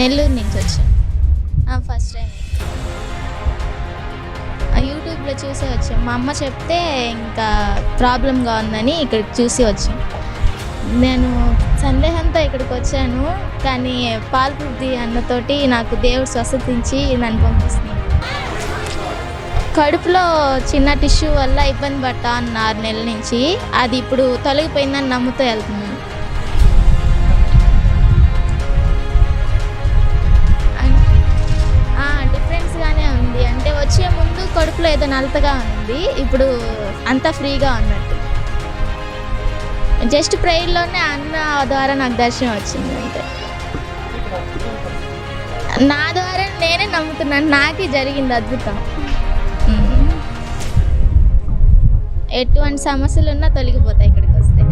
నెల్లూరు నుంచి వచ్చాను. First time యూట్యూబ్లో చూసే వచ్చాం. మా అమ్మ చెప్తే ఇంకా ప్రాబ్లంగా ఉందని ఇక్కడికి చూసి వచ్చాం. నేను సందేహంతో ఇక్కడికి వచ్చాను కానీ పాల్పుద్ది అన్నతోటి నాకు దేవుడు స్వస్థతించి నన్ను పంపిస్తుంది కడుపులో చిన్న టిష్యూ వల్ల ఇబ్బంది పడ్డా అన్న ఆరు నెలల నుంచి. అది ఇప్పుడు తొలగిపోయిందని నమ్ముతూ వెళ్తున్నాను. కడుపులో ఏదో నలతగా ఉంది ఇప్పుడు అంతా ఫ్రీగా ఉన్నట్టు. జస్ట్ ప్రేయర్లోనే అన్న ద్వారా నాకు దర్శనం వచ్చింది అంతే. నా ద్వారా నేనే నమ్ముతున్నాను నాకే జరిగింది అద్భుతం. ఎటువంటి సమస్యలు ఉన్నా తొలగిపోతాయి ఇక్కడికి వస్తే.